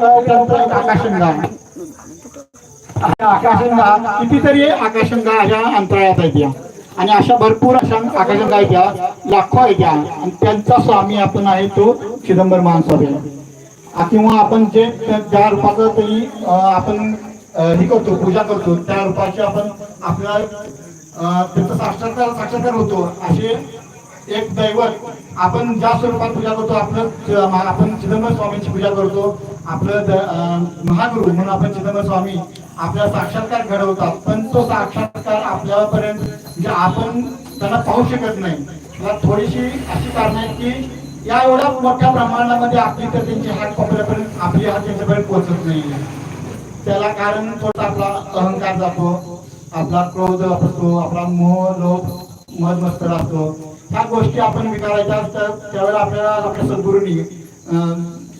त्यांचा एक आकाशगंगा. आकाशगंगा कितीतरी आकाशगंगा अशा अंतराळात आहेत या. आणि अशा भरपूर अशा आकाशगंगा आहेत या लाखो आहेत या. आणि त्यांचा स्वामी आपण आहे तो चिदंबर महास्वामी. किंवा आपण जे ज्या रूपाचं तरी आपण हे करतो पूजा करतो त्या रूपाची आपण आपला अं, साक्षात्कार साक्षात्कार होतो. असे एक दैवत. आपण ज्या स्वरूपात पूजा करतो आपलं आपण चिदंबर स्वामींची पूजा करतो. आपलं महागुरु म्हणून आपण चिदंबर स्वामी आपला साक्षात्कार घडवतात. पण तो साक्षात्कार आपल्यापर्यंत म्हणजे आपण त्यांना पाहू शकत नाही. मला थोडीशी अशी कारण आहेत की या एवढ्या मोठ्या प्रमाणामध्ये आपली तर त्यांची हात पकड्यापर्यंत आपली हात त्यांच्यापर्यंत पोहोचत नाही त्याला कारण थोडा आपला अहंकार जातो. आपला क्रोध असतो आपला मोह लोभ मध मस्त असतो ह्या गोष्टी आपण विचारायच्या असतात त्यावेळेला आपल्याला आपल्या सद्गुरूंनी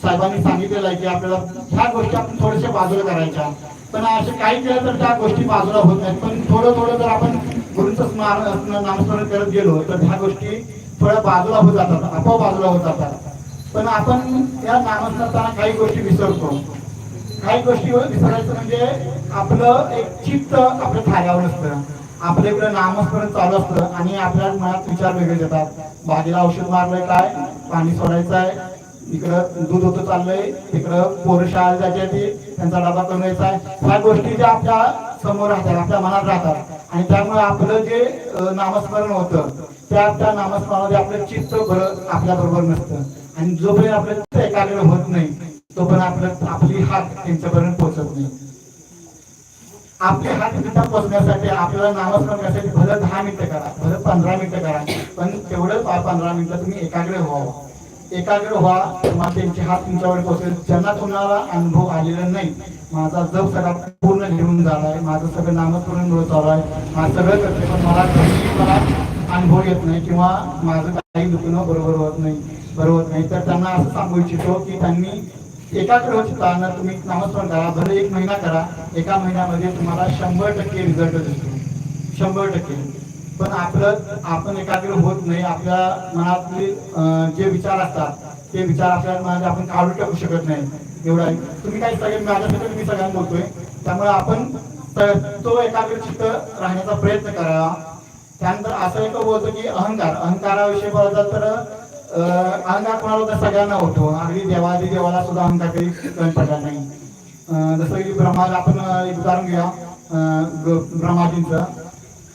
साहेबांनी सांगितलेलं आहे की आपल्याला ह्या गोष्टी आपण थोड्याशा बाजूला करायच्या. पण असे काही केलं तर त्या गोष्टी बाजूला होत नाहीत. पण थोडं थोडं जर आपण गुरूंचं स्मरण नामस्मरण करत गेलो तर ह्या गोष्टी थोड्या बाजूला होत जातात आपोआप बाजूला होत जातात. पण आपण या नामस्मरताना काही गोष्टी विसरतो. काही गोष्टी विसरायचं म्हणजे आपलं एक चित्त आपलं थाऱ्यावर असतं. आपल्या इकडं नामस्मरण चालू असतं आणि आपल्या मनात विचार वेगळे येतात. बागेला औषध मारलंय काय? पाणी सोडायचं आहे. इकडं दूध होतं चाललंय. तिकडं पोरं शाळेत ती त्यांचा डबा करून यायचा आहे. ह्या गोष्टी ज्या आपल्यासमोर राहतात आपल्या मनात राहतात. आणि त्यामुळे आपलं जे नामस्मरण होतं त्या त्या नामस्मरणामध्ये आपलं चित्त बरं आपल्या बरोबर नसतं. आणि जोपर्यंत आपलं एकाग्र होत नाही तोपर्यंत आपलं आपली हात त्यांच्यापर्यंत पोहोचत नाही. आपले हात तिथं पोहोचण्यासाठी आपल्याला नामस्मरण करण्यासाठी भलं दहा मिनिटं करा भलं पंधरा मिनिटं करा. पण तेवढं पंधरा मिनिटं तुम्ही एकाग्र व्हावं एकाग्र व्हा मग त्यांचे हात तुमच्यावर पोहोचेल ज्यांना तुम्हाला अनुभव आलेला नाही माझा जप सगळा पूर्ण लिहून झालाय माझं सगळं नामस्मरण होत चालू आहे माझं सगळं करते पण मला मला अनुभव येत नाही किंवा माझं काही दुखणं बरोबर होत नाही बरोबर नाही. तर त्यांना असं सांगू इच्छितो की त्यांनी एकाग्र असताना तुम्ही नामस्मरण करा भले एक महिना करा एका महिन्यामध्ये तुम्हाला शंभर टक्के रिझल्ट दिसतो शंभर टक्के. पण आपलं आपण एकाग्र होत नाही आपल्या मनातले जे विचार असतात ते विचार आपल्या मनात आपण काढून टाकू शकत नाही. एवढा तुम्ही काही सगळे माझ्यासाठी मी सगळ्यांना बोलतोय. त्यामुळे आपण तो एकाग्र चित्त राहण्याचा प्रयत्न करावा त्यानंतर असं एक बोलतो की अहंकार. अहंकाराविषयी बोलतात तर अंगात अहंकार कोणाला तर सगळ्यांना होतो. अगदी देवादी देवाला सुद्धा अहंकार काही कमी पडला नाही. जसं की ब्रह्माला आपण एक उदाहरण घेऊया. ब्रह्माजींचं.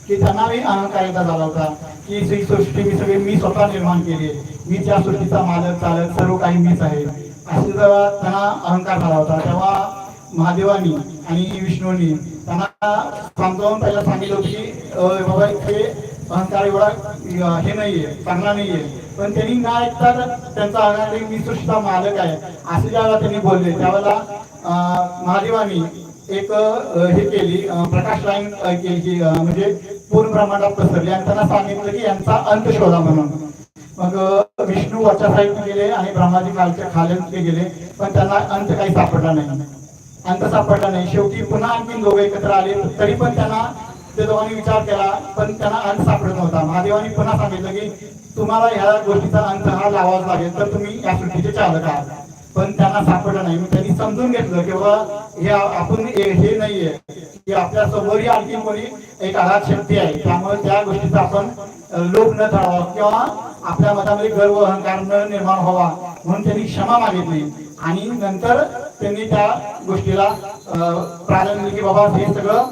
की त्यांनाही अहंकार झाला होता की ही सृष्टी मी सगळी मी स्वतः निर्माण केली मी त्या सृष्टीचा मालक चालक सर्व काही मीच आहे. असे जेव्हा त्यांना अहंकार झाला होता. तेव्हा महादेवानी आणि विष्णूंनी त्यांना समजावून पहिला सांगितलं होतं की अं, बाबा हे त्या एवढा हे नाहीये चांगला नाहीये. पण त्यांनी ना ऐकता त्यांचा अहंकार मी सुद्धा मालक आहे. असे ज्यावेळेला त्यांनी बोलले त्यावेळेला अं, महादेवानी एक हे केली प्रकाश लाईन केली म्हणजे पूर्ण प्रमाणात पसरली. आणि त्यांना सांगितलं की यांचा अंत शोधा म्हणून. मग विष्णू वरच्या साईडने गेले आणि ब्रह्माजी खालच्या खाली गेले पण त्यांना अंत काही सापडला नाही. अंत सापडला नाही. शेवटी पुन्हा आणखी दोघे एकत्र आले तरी पण त्यांना ते दोघांनी विचार केला पण त्यांना अंत सापडत नव्हता. महादेवानी पुन्हा सांगितलं की तुम्हाला ह्या गोष्टीचा अंत हा लावाच लागेल तर तुम्ही या सृष्टीचे चालक आहात. पण त्यांना सापडलं नाही. मग त्यांनी समजून घेतलं की बाबा हे आपण हे नाहीये. की आपल्या समोरही आणखी कोणी एक आघात शक्ती आहे. त्यामुळे त्या गोष्टीचा आपण लोभ न धरावा किंवा आपल्या मतामध्ये गर्व अहंकार न निर्माण व्हावा म्हणून त्यांनी क्षमा मागितली. आणि नंतर त्यांनी त्या गोष्टीला प्राधान्य की बाबा हे सगळं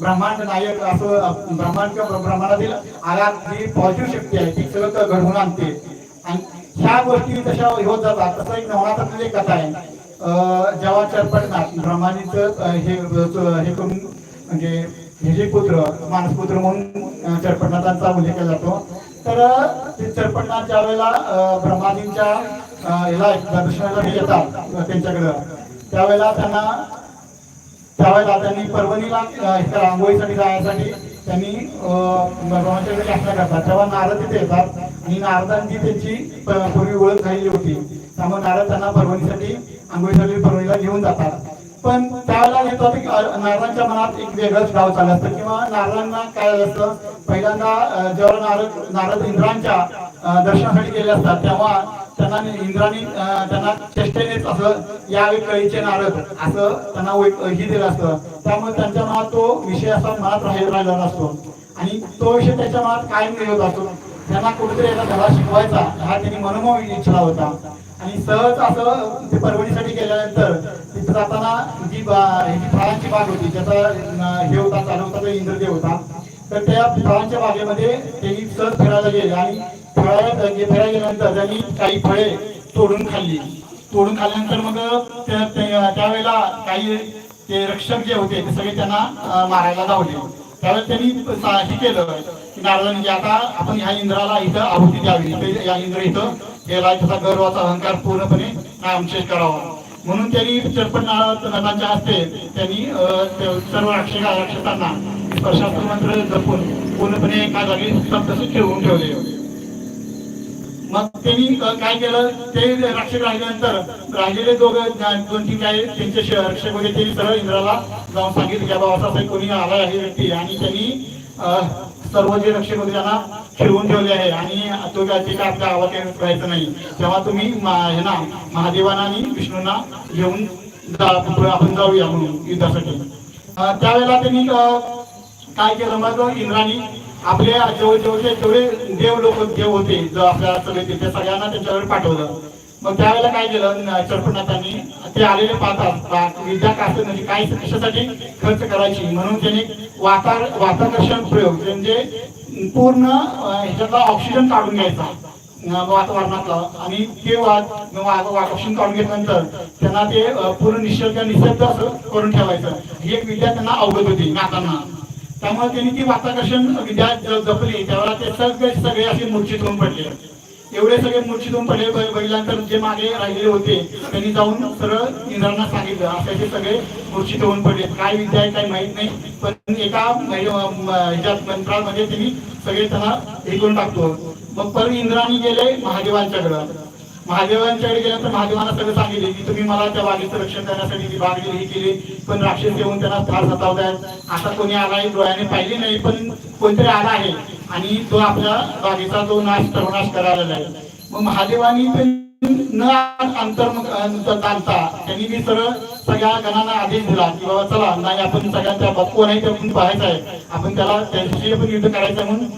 ब्रह्मांड नायक असं ब्रह्मांड किंवा ब्रह्मांडातील आघात जी पॉझिटिव्ह शक्ती आहे ती सगळं घडवून आणते. आणि ह्या गोष्टी तशा होत जातात. तसं एक नवनाथातली एक कथा आहे अं, जेव्हा चरपटनाथ ब्रह्माजीचं हे हे करून म्हणजे हे जे पुत्र मानसपुत्र म्हणून अं, चरपटनाथांचा उल्लेख केला जातो. तर ते चरपटनाथ ज्या वेळेला अं, ब्रह्माजींच्या ह्याला दर्शनाला येतात त्यांच्याकडं त्यावेळेला त्यांना त्यावेळेला त्यांनी परभणीला रांगोळीसाठी जाण्यासाठी त्यांनी अं, यात्रा करतात. तेव्हा नारद तिथे येतात आणि नारदांची त्यांची पूर्वी ओळख झालेली होती. त्यामुळे नारद त्यांना परभणीसाठी आंघोळीसाठी परभणीला घेऊन जातात. पण त्यावेळेला येतो की नारदांच्या मनात एक वेगळंच गाव चालू असतं किंवा नारदांना काय असतं? पहिल्यांदा जेव्हा नारद नारद इंद्रांच्या दर्शनासाठी गेले असतात तेव्हा त्यांना इंद्राने त्यांना चेष्टेनेच असं या कळीचे नारद असं त्यांना ही दिलं असतं. त्यामुळे त्यांच्या मनात तो विषय असा मनात राहील राहिला असतो. आणि तो विषय त्याच्या मनात कायम निघत असतो. त्यांना कुठेतरी याचा धडा शिकवायचा हा त्यांनी मनमोह इच्छा होता. आणि सहज असं ते परभणीसाठी गेल्यानंतर तिथे जाताना जी फळांची बाग होती त्याचा हे होता चालू होता तो इंद्रदेव होता. तर त्या फळांच्या बागेमध्ये त्यांनी सहज फिरायला गेले. आणि फिरायला गे- गेल्यानंतर त्यांनी काही फळे तोडून खाल्ली. तोडून खाल्ल्यानंतर मग त्यावेळेला काही ते रक्षक जे होते ते सगळे त्यांना मारायला धावले. त्यावेळेस त्यांनी हे केलं की नारदांनी म्हणजे आता आपण ह्या इंद्राला इथं आहुती द्यावी. या इंद्र इथं गेला त्याचा गर्वाचा अहंकार पूर्णपणे नामशेष करावा. म्हणून त्यांनी चरपट नदांच्या हस्ते त्यांनी सर्व रक्षक रक्षकांना स्पर्शास्त्र मंत्र जपून पूर्णपणे एका जागी तसे ठेवून ठेवले. मग त्यांनी काय केलं? ते रक्षक राहिल्यानंतर राहिलेले दोघं दोन तीन काय त्यांचे रक्षक वगैरे त्यांनी सरळ इंद्राला जाऊन सांगितलं की बाबा असा कोणी आला आहे व्यक्ती. आणि त्यांनी सर्व जे रक्षक होते त्यांना ठेवून ठेवले आहे. आणि तो काय ते काय आपल्या आवाज करायचं नाही. तेव्हा तुम्ही हे ना महादेवांना आणि विष्णूंना घेऊन आपण जाऊया म्हणून युद्धासाठी. त्यावेळेला त्यांनी काय केलं? मग इंद्राणी आपले जेवढे जेवढे देव लोक देव होते जो आपल्या समिती त्या सगळ्यांना त्यांच्यावर पाठवलं. मग त्यावेळेला काय केलं चरपटनाथांनी ते आलेले पाहतात विद्या कास म्हणजे काय कशासाठी खर्च करायची? म्हणून त्यांनी वातार वाताकर्षण प्रयोग म्हणजे पूर्ण ह्याच्यातला ऑक्सिजन काढून घ्यायचा वातावरणातला. आणि ते ऑक्सिजन काढून घेतल्यानंतर त्यांना ते पूर्ण निशब्द निशब्द असं करून ठेवायचं. ही एक विद्या त्यांना अवगत होती नातांना. त्यामुळे त्यांनी ती वाताकर्षण विद्या जपली त्यावेळेला ते सगळे सगळे असे मूर्छित होऊन पडले. एवढे सगळे मूर्छित होऊन पडले ब- जे मागे राहिलेले होते त्यांनी जाऊन सरळ इंद्रांना सांगितलं असे सगळे मूर्छित होऊन पडले. काय विद्या आहे काय माहीत नाही पण एका ह्याच्यात मंत्रामध्ये त्यांनी सगळे त्यांना हे करून टाकतो. मग परत इंद्राने गेले महादेवांच्याकडं. महादेवांच्याकडे गेल्यानंतर महादेवांना सगळं सांगितले की तुम्ही मला त्या बागेचं रक्षण करण्यासाठी ती वाघ दिली ही केली पण राक्षस येऊन त्यांना फार सतावतायत आता कोणी आलाय डोळ्याने पाहिली नाही पण कोणतरी आला आहे आणि तो आपल्या वाघेचा जो नाश सर्वनाश करायला आहे. मग महादेवांनी न अंतर चालता त्यांनी मी सरळ सगळ्या गणांना आदेश दिला की बाबा चला नाही आपण सगळ्यांच्या कोण आहे ते आपण पाहायचं आहे. आपण त्याला त्यांच्याशी पण युद्ध करायचं आहे म्हणून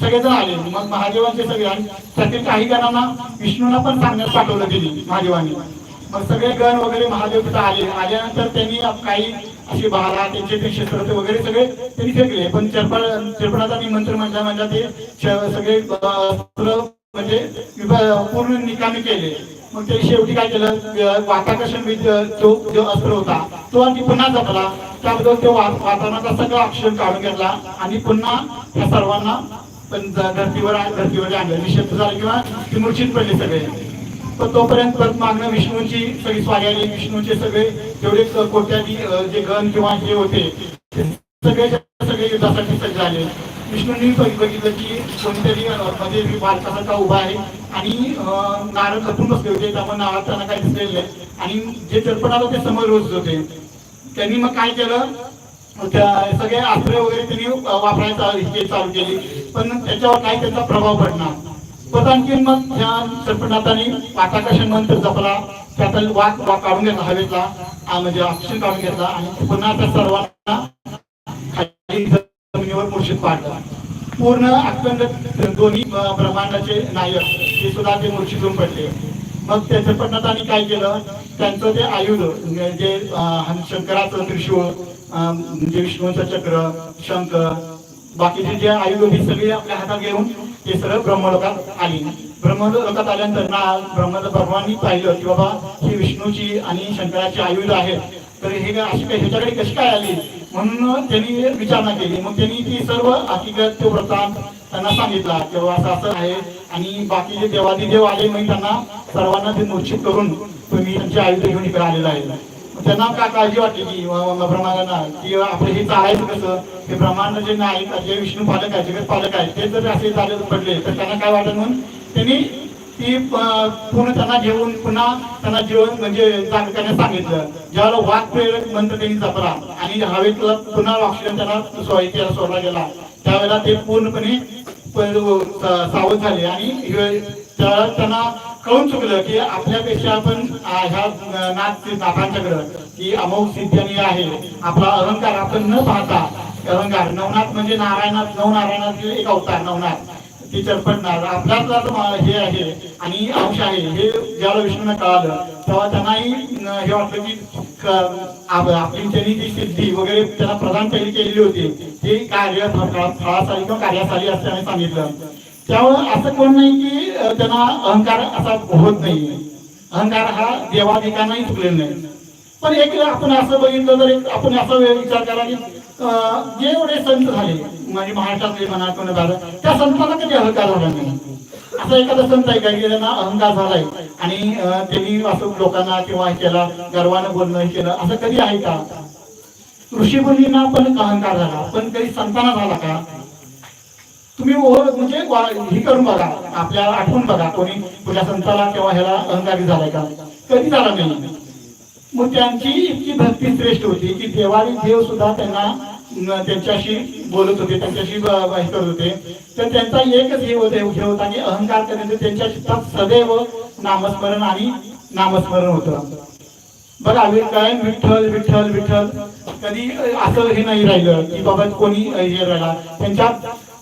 सगळेजण आले. मग महादेवांचे सगळे आणि त्यातील काही जणांना विष्णूंना पण सांगण्यात पाठवलं गेली महादेवांनी. मग सगळे गण वगैरे महादेव तिथं आले. आल्यानंतर त्यांनी काही असे बहाला त्यांचे ते शस्त्र वगैरे सगळे त्यांनी फेकले. पण चरपड मी मंत्र म्हणल्या म्हणजे ते सगळे म्हणजे पूर्ण निकामी केले. मग ते शेवटी काय केलं? वाताकर्षण जो जो अस्त्र होता तो आणि पुन्हा जपला. त्याबद्दल तो वातावरणाचा सगळा अक्षर काढून घेतला आणि पुन्हा त्या सर्वांना पण धरतीवर धर्तीवर धर्तीवर आणलं निषेध झाला किंवा ते मूर्छित पडले सगळे. पण तोपर्यंत परत मागणं विष्णूची सगळी स्वारी विष्णूचे सगळे जेवढे कोट्याधी जे गण किंवा जे होते सगळे सगळे युद्धासाठी सज्ज झाले. विष्णूंनी बघितलं की कोणतरी म्हणजे बालकासारखा उभा आहे आणि नारळ नारद बसले होते. त्यामुळे नारळ त्यांना काही दिसलेलं नाही. आणि जे चरपट आलं ते समोर रोज होते. त्यांनी मग काय केलं? सगळे आश्रय वगैरे त्यांनी वापरायचा हे चालू केली. पण त्याच्यावर काही त्याचा प्रभाव पडणार. पण आणखी मग ह्या सरपटनाथांनी वाताकर्षण मंत्र जपला. त्यातला वाक वा काढून घेतला हवेतला. म्हणजे ऑक्सिजन काढून घेतला आणि पुन्हा त्या सर्वांना जमिनीवर मूर्छित पाडलं. पूर्ण अखंड दोन्ही ब्रह्मांडाचे नायक हे सुद्धा ते मूर्छित होऊन पडले. मग त्या सरपटनाथांनी काय केलं? त्यांचं ते आयुध जे शंकराचं त्रिशूळ म्हणजे विष्णूचं चक्र शंख बाकीचे जे आयुध ही सगळी आपल्या हातात घेऊन ते सरळ ब्रह्मलोकात आली. ब्रह्मलोकात आल्यानंतर ना ब्रह्म ब्रह्मांनी पाहिलं की बाबा ही विष्णूची आणि शंकराची आयुध आहेत. तर हे काय अशी काय ह्याच्याकडे कशी काय आली? म्हणून त्यांनी विचारणा केली. मग त्यांनी ती सर्व हकीकत तो वृत्तांत त्यांना सांगितला तेव्हा असं असं आहे आणि बाकी बाकीचे देवादिदेव आले मग त्यांना सर्वांना ते मूर्छित करून तुम्ही त्यांची आयुष्य घेऊन इकडे आलेला आहे. त्यांना का काळजी वाटली की व- ब्रह्मांडांना की आपलं हे चालायचं कसं? हे ब्रह्मांड जे नाही जे विष्णू पालक आहे जगत पालक आहे ते जर असे झाले पडले तर त्यांना काय वाटत म्हणून त्यांनी ती पुन्हा पूर्ण त्यांना घेऊन पुन्हा त्यांना जेवण म्हणजे जाणकाने सांगितलं. ज्यावेळेला वाघ प्रेरक मंत्र त्यांनी जपला. आणि हवेतला पुन्हा ऑक्सिजन त्यांना सोय सोडला गेला. त्यावेळेला ते पूर्णपणे सावध झाले. आणि त्यांना कळून चुकलं की आपल्यापेक्षा आपण ह्या नाथ नाथांच्याकडं की अमोघ सिद्धी आहे. आपला अहंकार आपण न पाहता अहंकार. नवनाथ म्हणजे नारायणात नवनारायणाचे एक अवतार नवनाथ. ते पडणार आपल्यातला हे आहे आणि अंश आहे. हे ज्याला विष्णूने कळालं तेव्हा त्यांनाही हे वाटलं की आपली त्यांनी जी सिद्धी वगैरे त्यांना प्रदान त्यांनी केलेली होती ते कार्य फळासाली किंवा कार्यासाली असं त्यांनी सांगितलं. त्यामुळे असं कोण नाही की त्यांना अहंकार असा होत नाही. अहंकार हा देवाधिकांनाही चुकलेला नाही. पण एक वेळ आपण असं बघितलं तर एक आपण असा वेळ विचार करा की अं, जे एवढे संत झाले म्हणजे महाराष्ट्रातले म्हणा कोण झालं त्या संतांना कधी अहंकार झाला नाही. असा एखादा संत आहे काही की अहंकार झालाय आणि त्यांनी असं लोकांना किंवा केला गर्वानं बोलणं हे केलं असं कधी आहे का? ऋषी मुनींना पण अहंकार झाला पण कधी संतांना झाला का? तुम्ही ओव्हर म्हणजे हे करून बघा आपल्याला आठवून बघा कोणी कुठल्या संताला किंवा ह्याला अहंकारी झालाय का? कधी झाला नाही. म्हणजे मग त्यांची इतकी भक्ती श्रेष्ठ होती की देवारी देव सुद्धा त्यांना त्यांच्याशी बोलत होते त्यांच्याशी हे करत होते. तर त्यांचा एकच हे होत हे होता की अहंकार करण्याचं त्यांच्या चित्तात सदैव नामस्मरण आणि नामस्मरण होतं. बघा काय विठ्ठल विठ्ठल विठ्ठल. कधी असं हे नाही राहिलं की बाबा कोणी हे राहिला. त्यांच्या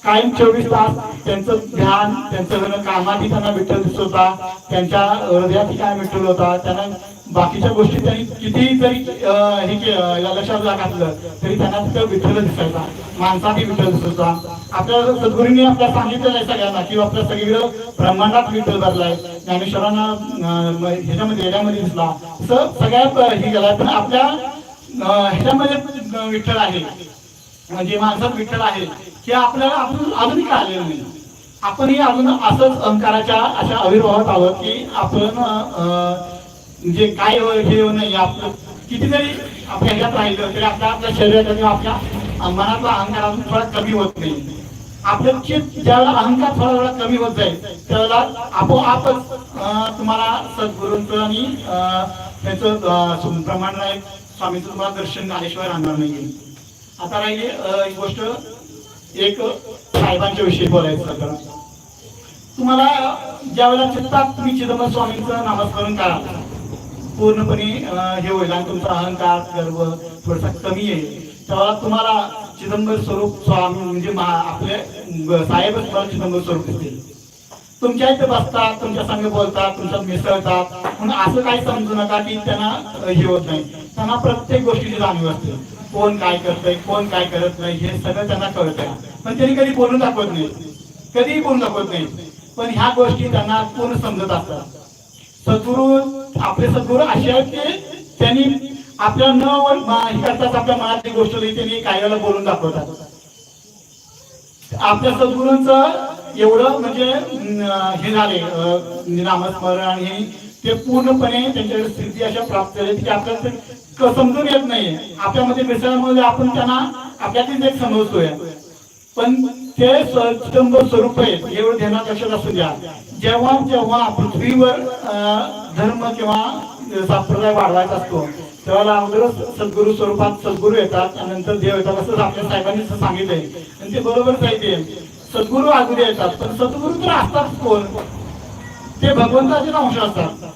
कायम चोवीस तास त्यांचं ध्यान त्यांचं जण त्यांना विठ्ठल दिसत होता. त्यांच्या हृदयात काय विठ्ठल होता त्यांना बाकीच्या गोष्टी त्यांनी कितीही जरी हे लक्षात घातलं तरी त्यांना तिथं विठ्ठल दिसायचा. माणसातही विठ्ठल दिसायचा. आपल्या सद्गुरूंनी आपल्याला सांगितलेलं आहे सगळ्यांना की आपल्या सगळीकडं ब्रह्मांडात विठ्ठल भरलाय. ज्ञानेश्वरांना ह्याच्यामध्ये याच्यामध्ये दिसला. सगळ्यात हे गेलाय पण आपल्या ह्याच्यामध्ये विठ्ठल आहे. म्हणजे माणसात विठ्ठल आहे. हे आपल्याला अजून अजूनही आलेलं नाही. आपणही अजून असंच अहंकाराच्या अशा आविर्भावात आहोत की आपण अं, म्हणजे काय हो- हे नाही आपलं कितीतरी आपल्या ह्याच्यात राहिलं तरी आपल्या आपल्या शरीराच्या आपल्या मनातला अहंकार अजून थोडा कमी होत नाही. आपलं चित म्हणजे ज्यावेळेला अहंकार थोडा थोडा कमी होत जाईल त्यावेळेला आपोआपच अं, तुम्हाला सद्गुरूंचं आणि अं, त्याचं प्रमाण नाही स्वामीचं तुम्हाला दर्शन झाल्याशिवाय राहणार नाही आता राहिली एक गोष्ट एक साहेबांच्या विषयी बोलायचं होतं. तुम्हाला ज्या वेळेला चित्तात तुम्ही चिदंबर स्वामींचं नामस्मरण करा पूर्णपणे हे होईल आणि तुमचा अहंकार गर्व थोडासा कमी येईल. तेव्हा तुम्हाला चिदंबर स्वरूप स्वामी म्हणजे आपले साहेब साहेबच तुम्हाला चिदंबर स्वरूप दिसतील. तुमच्या इथे बसतात तुमच्या संग बोलतात तुमच्यात मिसळतात. म्हणून असं काही समजू नका की त्यांना हे होत नाही. त्यांना प्रत्येक गोष्टीची जाणीव असते. कोण काय करतंय कोण काय करत नाही हे सगळं त्यांना कळत. पण त्यांनी कधी बोलून दाखवत नाही. कधीही बोलून दाखवत नाही. पण ह्या गोष्टी त्यांना पूर्ण समजत असतात. सद्गुरु आपले सद्गुरु असे आहेत की त्यांनी आपल्या न करताच आपल्या मनातली गोष्ट त्यांनी कायद्याला बोलून दाखवतात. आपल्या सद्गुरूंचं एवढं म्हणजे हे झाले नामस्मरण आणि हे ते पूर्णपणे त्यांच्याकडे स्थिती अशा प्राप्त झाली की आपल्याला समजून येत नाही आपल्यामध्ये मिसळल्यामुळे आपण त्यांना आपल्यातील एक समजतोय. पण ते स्वरूप आहे एवढं ध्यानात लक्षात असू द्या. जेव्हा जेव्हा पृथ्वीवर अं, धर्म किंवा संप्रदाय वाढवायचा असतो तेव्हा अगोदरच सद्गुरू स्वरूपात सद्गुरू येतात आणि नंतर देव येतात असं आपल्या साहेबांनी सांगितलंय. आणि ते बरोबरच आहे. ते सद्गुरू अगोदर येतात पण सद्गुरू तर असतात कोण? ते भगवंताचे अंश असतात.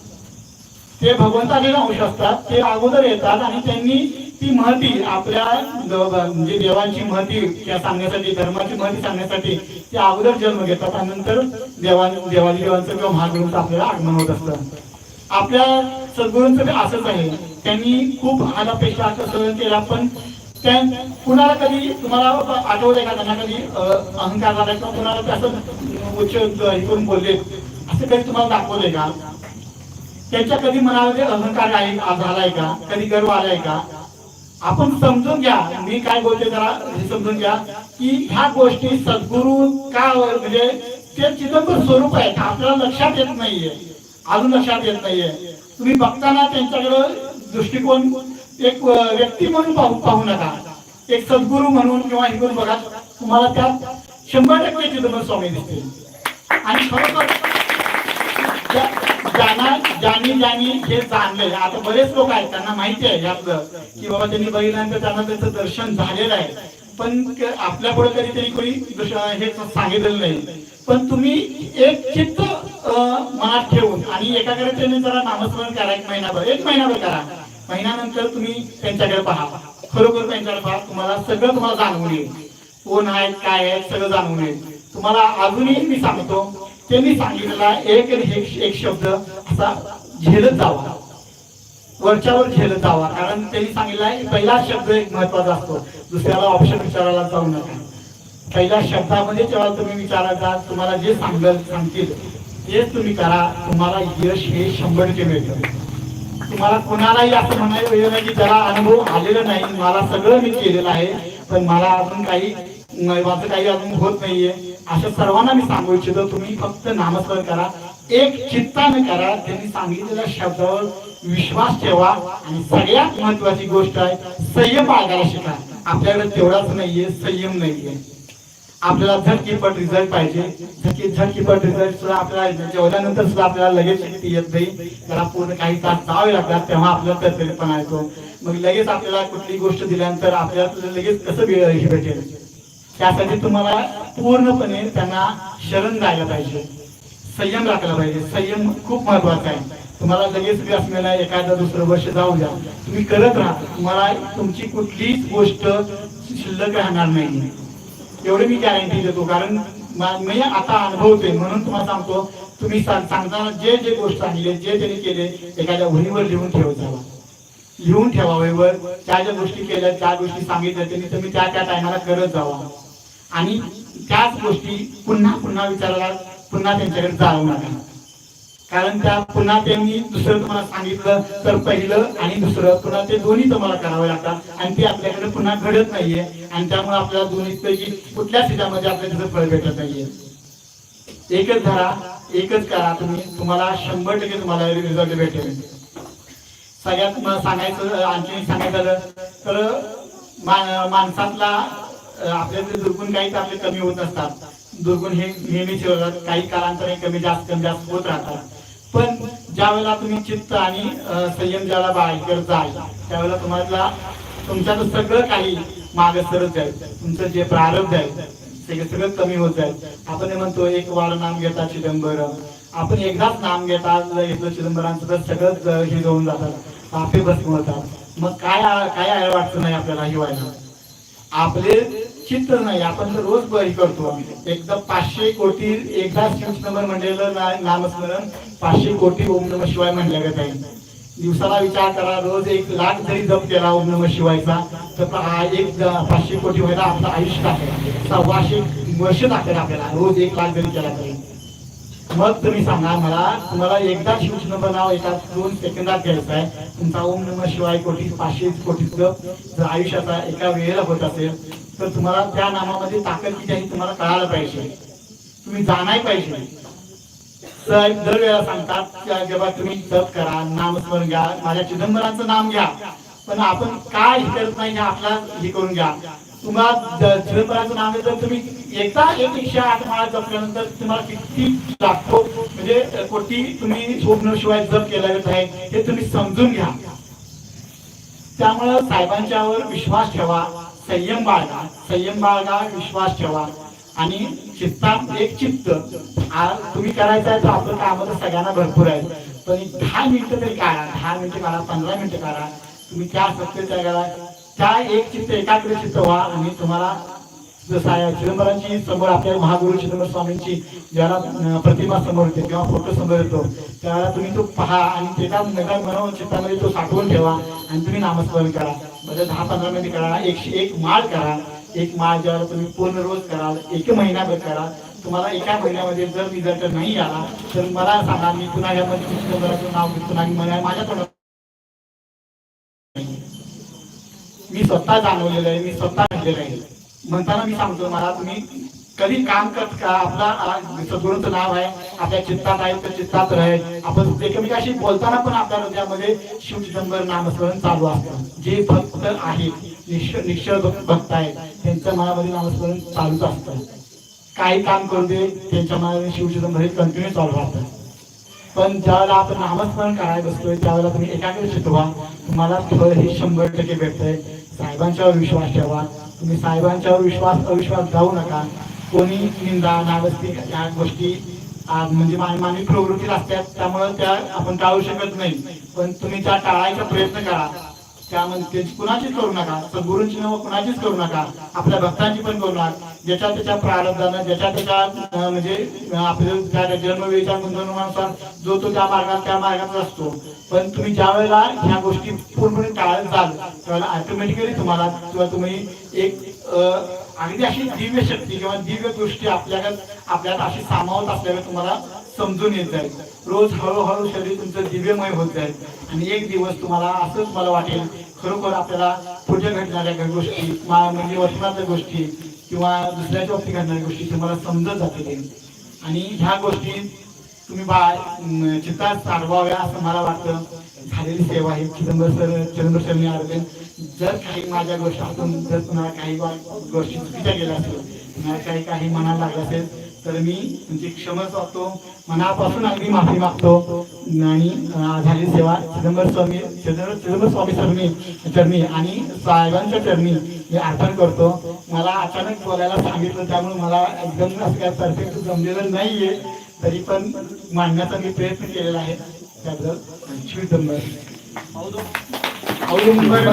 ते भगवंताचे अंश असतात ते अगोदर येतात आणि त्यांनी ती महती आपल्या म्हणजे देवांची महती त्या सांगण्यासाठी धर्माची महती सांगण्यासाठी ते अगोदर जन्म घेतात आणि नंतर देवा देवांचं किंवा महागुरूंचं आपल्याला आगमन होत असतं. आपल्या सद्गुरूंचं ते असंच आहे. त्यांनी खूप अनापेक्षा सहन केला पण त्या कुणाला कधी तुम्हाला आठवत आहे का त्यांना कधी अहंकार झाला किंवा कुणाला ते असं उच्च हे करून बोलले? असं कधी तुम्हाला दाखवलंय का? त्यांच्या कधी मनामध्ये अहंकार आहे झालाय का? कधी गर्व आलाय का? आपण समजून घ्या. मी काय बोलते जरा हे समजून घ्या. की ह्या गोष्टी सद्गुरू का म्हणजे ते चिदंबर स्वरूप आहे आपल्याला लक्षात येत नाहीये. अजून लक्षात येत नाहीये. तुम्ही बघताना त्यांच्याकडं दृष्टिकोन एक व्यक्ती म्हणून पाहू पाहू नका. एक सद्गुरू म्हणून किंवा हे बघा. तुम्हाला त्यात शंभर टक्के चिदंबर स्वामी दिसतील. आणि खरोखर ज्यांना ज्यांनी ज्यांनी हे जाणलंय आता बरेच लोक आहेत त्यांना माहिती आहे यातलं की बाबा त्यांनी बघितल्यानंतर त्यांना त्याचं दर्शन झालेलं आहे. पण आपल्या पुढे कधी तरी कोणी हे सांगितलेलं नाही. पण तुम्ही एक चित्त मनात ठेवून आणि एकाग्रतेने जरा नामस्मरण करा एक महिनाभर. एक महिनाभर करा. महिन्यानंतर तुम्ही त्यांच्याकडे पहा. खरोखर त्यांच्याकडे पहा. तुम्हाला सगळं तुम्हाला जाणवून येईल. कोण आहेत काय आहेत सगळं जाणवून येईल. तुम्हाला अजूनही मी सांगतो त्यांनी सांगितलेला एक एक शब्द असा झेलत जावा. वरच्यावर झेलत जावा. कारण त्यांनी सांगितलंय पहिला शब्द एक महत्त्वाचा असतो. दुसऱ्याला ऑप्शन विचारायला जाऊ नका. पहिल्या शब्दामध्ये जेव्हा तुम्ही विचारायचा तुम्हाला जे सांगल सांगतील तेच तुम्ही करा. तुम्हाला यश हे शंभर टक्के मिळतं. तुम्हाला कोणालाही असं म्हणायला वेळ नाही की त्याला अनुभव आलेला नाही. मला सगळं मी केलेलं आहे पण मला अजून काही माझं काही अजून होत नाहीये. अशा सर्वांना मी सांगू इच्छितो तुम्ही फक्त नामस्मरण करा. एक चित्ताने करा. त्यांनी सांगितलेल्या शब्दावर विश्वास ठेवा. आणि सगळ्यात महत्वाची गोष्ट आहे संयम बाळगायला शिका. आपल्याकडे तेवढाच नाहीये संयम नाहीये. आपल्याला झटकीपट रिझल्ट पाहिजे. झटकी झटकीपट रिझल्ट सुद्धा आपल्याला जेवल्यानंतर सुद्धा आपल्याला लगेच शक्ती येत नाही. त्याला पूर्ण काही तास जावे लागतात तेव्हा आपल्याला तरतरीपणा येतो. मग लगेच आपल्याला कुठली गोष्ट दिल्यानंतर आपल्याला लगेच कसं वेळ भेटेल? त्यासाठी तुम्हाला पूर्णपणे त्यांना शरण जायला पाहिजे. संयम राखायला पाहिजे. संयम खूप महत्त्वाचा आहे. तुम्हाला लगेच व्यास मिळाला एखादं दुसरं वर्ष जाऊ द्या. तुम्ही करत राहा. तुम्हाला तुमची कुठलीच गोष्ट शिल्लक राहणार नाही. एवढी मी गॅरंटी देतो. कारण मी आता अनुभवते म्हणून तुम्हाला सांगतो तुम्ही सांगताना जे जे गोष्ट सांगितले जे त्यांनी केले एखाद्या वहीवर लिहून ठेवत जावा लिहून ठेवा वहीवर त्या ज्या गोष्टी केल्या त्या गोष्टी सांगितल्या त्यांनी तुम्ही त्या त्या टायमाला करत जावा. आणि त्याच गोष्टी पुन्हा पुन्हा विचारायला पुन्हा त्यांच्याकडे जावं नका. कारण त्या पुन्हा त्यांनी दुसरं तुम्हाला सांगितलं तर पहिलं आणि दुसरं पुन्हा ते दोन्ही तुम्हाला करावं लागतात आणि ते आपल्याकडे पुन्हा घडत नाहीये आणि त्यामुळे आपल्याला दोन्ही कुठल्या कुठल्याच ह्याच्यामध्ये आपल्याला त्याचं फळ भेटत नाहीये. एकच धरा एकच करा तुम्ही तुम्हाला शंभर टक्के तुम्हाला रिझल्ट भेटेल. सगळ्यात तुम्हाला सांगायचं आणखी सांगायचं झालं तर माणसातला अं, दुर्गुण काहीच आपले कमी होत नसतात दुर्गुण हे नेहमीच काही कालांतराने कमी जास्त कमी जास्त होत राहतात. पण ज्या वेळेला तुम्ही चित्त आणि संयम ज्याला बाळगत जाल त्यावेळेला तुम्हाला तुमच्यात सगळं काही माग सरत जाईल. तुमचं जे प्रारब्ध आहे सगळं सगळं कमी होत जाईल. आपण म्हणतो एक वार नाम घेता चिदंबर आपण एकदाच नाम घेता घेतलं चिदंबरांचं तर सगळंच हे जाऊन जातात. आपे भस्म होतात. मग काय काय वाटत नाही आपल्याला हिवायला आपले चित्र नाही. आपण तर रोज बरी करतो. एकदा पाचशे कोटी एकदा शिवच नंबर म्हणलेलं ना- नामस्मरण पाचशे कोटी ओम नम शिवाय म्हणल्या गत आहे दिवसाला विचार करा रोज एक लाख जरी जप केला ओम नम शिवायचा तर हा एक पाचशे कोटी व्हायला आपलं आयुष्य टाकेल सव्वाशे वर्ष टाकेल आपल्याला रोज एक लाख जरी केला तरी. मग तुम्ही सांगा मला तुम्हाला एकदा शिवचिन्ह नाव एका दोन सेकंदात घ्यायचं आहे. तुमचा ओम नम शिवाय कोटी पाचशे कोटीचं जर आयुष्याचा एका वेळेला होत असेल तर तुम्हाला त्या नामामध्ये ताकद किती आहे तुम्हाला कळायला पाहिजे. तुम्ही जाणाय पाहिजे. साहेब दर वेळेला सांगतात जेव्हा तुम्ही जप करा नामस्मरण घ्या माझ्या चिदंबरांचं नाम घ्या. पण आपण काय करत नाही आपला हे करून घ्या. तुम्हाला चिदंबराचं नाम आहे तर तुम्ही एकदा एक एकशे आठ माळा जपल्यानंतर तुम्हाला किती लाखो म्हणजे कोटी तुम्ही स्वप्न शिवाय जप केला आहे हे तुम्ही समजून घ्या. त्यामुळं साहेबांच्यावर विश्वास ठेवा संयम बाळगा संयम बाळगा विश्वास ठेवा. आणि चित्ता एक चित्त. आ- तुम्ही करायचं आहे तर आपलं काम सगळ्यांना भरपूर आहे. पण दहा मिनिटं तरी काढा दहा मिनिटं काढा पंधरा मिनिटं काढा. तुम्ही त्या सत्तेच्या करा त्या एक चित्त एकाग्र चित्त व्हा आणि तुम्हाला जसं आहे चिदंबरांची समोर आपल्या महागुरु चिदंबर स्वामींची ज्याला प्रतिमा समोर येते किंवा फोटो समोर येतो त्याला तुम्ही तो पहा आणि त्याच्या नगर मनोहर चित्तामध्ये तो साठवून ठेवा आणि तुम्ही नामस्मरण करा. म्हणजे दहा पंधरा मिनिट करा एकशे एक माळ करा. एक माळ ज्यावेळेला तुम्ही पूर्ण रोज कराल एक महिनाभर करा तुम्हाला एका महिन्यामध्ये जर रिझल्ट नाही आला तर मला सांगा मी पुन्हा यामध्ये चिदंबराचं नाव घेतो आणि मला माझ्या तोंडात मी स्वतः जाणवलेलं आहे मी स्वतः म्हटलेलं आहे. म्हणताना मी सांगतो मला तुम्ही कधी काम करत का आपला आ, नाव आहे आपल्या चित्तात आहे तर चित्तात राहील आपण एकमेकाशी बोलताना पण आपल्या हृदयामध्ये शिवचिदंबर नामस्मरण चालू असतं. जे भक्त आहेत निश्चय निश्चळ भक्त आहेत त्यांच्या मनामध्ये नामस्मरण चालूच असतं. काही काम करू दे त्यांच्या मनामध्ये शिवचिदंबर हे कंटिन्यू चालू राहतं. पण ज्यावेळेला आपण नामस्मरण करायला बसतोय त्यावेळेला तुम्ही एकाग्र शिकवा तुम्हाला फळ हे शंभर टक्के भेटतंय. साहेबांच्यावर विश्वास ठेवा. तुम्ही साहेबांच्यावर विश्वास अविश्वास जाऊ नका. कोणी निंदा नावस्ती या गोष्टी म्हणजे मानवी प्रवृत्तीत असतात त्यामुळे त्या आपण टाळू शकत नाही. पण तुम्ही त्या टाळायचा प्रयत्न करा. त्यामध्ये कुणाचीच करू नका. सद्गुरूंची नाव कुणाचीच करू नका. आपल्या भक्तांची पण करू नका. ज्याच्या त्याच्या प्रारब्धानं ज्याच्या त्याच्या म्हणजे आपल्या जन्मवेळीच्या गुंतवणुकानुसार जो तो त्या मार्गात त्या मार्गात असतो. पण तुम्ही ज्या वेळेला ह्या गोष्टी पूर्णपणे टाळत जाल त्यावेळेला ऑटोमॅटिकली तुम्हाला किंवा तुम्ही एक अगदी अशी दिव्य शक्ती किंवा दिव्य गोष्टी आपल्याकडे आपल्यात अशी सामावत असल्यामुळे तुम्हाला समजून येत आहेत रोज हळूहळू शरीर तुमचं दिव्यमय होत आहे आणि एक दिवस तुम्हाला असंच मला वाटेल. खरोखर आपल्याला पुढे घडणाऱ्या काही गोष्टी म्हणजे वस्त्राच्या गोष्टी किंवा दुसऱ्याच्या बाबतीत घडणाऱ्या गोष्टी तुम्हाला समजत जातील. आणि ह्या गोष्टी तुम्ही बा अं, चित्तात साठवाव्या असं मला वाटतं. झालेली सेवा आहे चिदंबर सर चिदंबर सर मी जर काही माझ्या गोष्टीतून जर तुम्हाला काही गोष्टी चुकीच्या गेल्या असेल तुम्हाला काही काही मनाला लागलं असेल तर मी तुमची क्षमस वागतो मनापासून अगदी माफी मागतो आणि अं, झालेली सेवा. चिदंबर स्वामी चिदंबर स्वामी चरणी चरणी आणि साहेबांच्या चरणी मी अर्पण करतो. मला अचानक बोलायला सांगितलं त्यामुळे मला एकदम असं काय परफेक्ट जमलेलं नाहीये. तरी पण मांडण्याचा मी प्रयत्न केलेला आहे. त्याबद्दल औदुंबर.